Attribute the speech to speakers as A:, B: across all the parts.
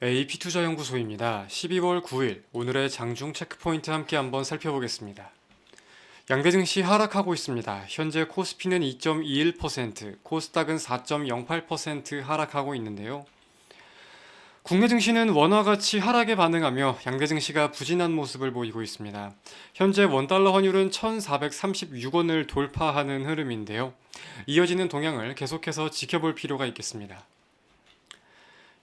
A: AP투자연구소입니다. 12월 9일 오늘의 장중 체크포인트 함께 한번 살펴보겠습니다. 양대 증시 하락하고 있습니다. 현재 코스피는 2.21%, 코스닥은 4.08% 하락하고 있는데요. 국내 증시는 원화 가치 하락에 반응하며 양대 증시가 부진한 모습을 보이고 있습니다. 현재 원달러 환율은 1,436원을 돌파하는 흐름인데요. 이어지는 동향을 계속해서 지켜볼 필요가 있겠습니다.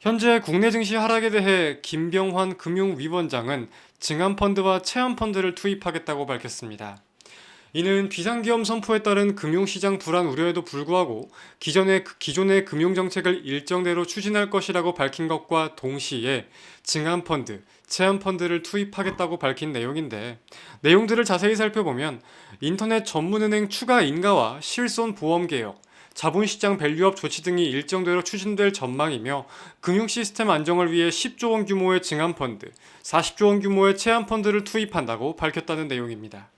A: 현재 국내 증시 하락에 대해 김병환 금융위원장은 증안펀드와 체험펀드를 투입하겠다고 밝혔습니다. 이는 비상기업 선포에 따른 금융시장 불안 우려에도 불구하고 기존의, 기존의 금융정책을 일정대로 추진할 것이라고 밝힌 것과 동시에 증안펀드, 체험펀드를 투입하겠다고 밝힌 내용인데 내용들을 자세히 살펴보면 인터넷 전문은행 추가 인가와 실손 보험 개혁, 자본시장 밸류업 조치 등이 일정대로 추진될 전망이며 금융 시스템 안정을 위해 10조 원 규모의 증안펀드, 40조 원 규모의 체안펀드를 투입한다고 밝혔다는 내용입니다.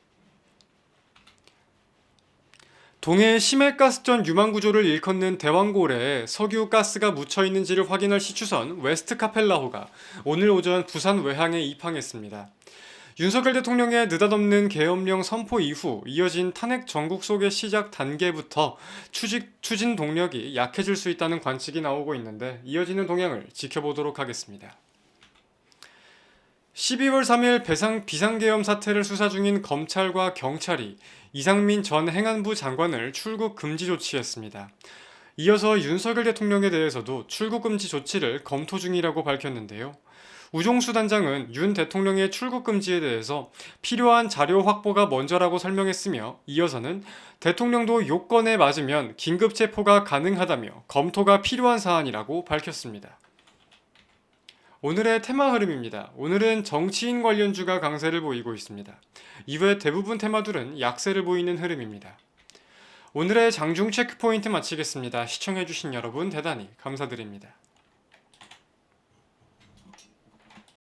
A: 동해 심해가스전 유망 구조를 일컫는 대왕고래에 석유 가스가 묻혀 있는지를 확인할 시추선 웨스트 카펠라호가 오늘 오전 부산 외항에 입항했습니다. 윤석열 대통령의 느닷없는 계엄령 선포 이후 이어진 탄핵 전국 속의 시작 단계부터 추직, 추진 동력이 약해질 수 있다는 관측이 나오고 있는데 이어지는 동향을 지켜보도록 하겠습니다. 12월 3일 배상 비상계엄 사태를 수사 중인 검찰과 경찰이 이상민 전 행안부 장관을 출국 금지 조치했습니다. 이어서 윤석열 대통령에 대해서도 출국 금지 조치를 검토 중이라고 밝혔는데요. 우종수 단장은 윤 대통령의 출국 금지에 대해서 필요한 자료 확보가 먼저라고 설명했으며 이어서는 대통령도 요건에 맞으면 긴급 체포가 가능하다며 검토가 필요한 사안이라고 밝혔습니다. 오늘의 테마 흐름입니다. 오늘은 정치인 관련주가 강세를 보이고 있습니다. 이외 대부분 테마들은 약세를 보이는 흐름입니다. 오늘의 장중 체크포인트 마치겠습니다. 시청해주신 여러분 대단히 감사드립니다.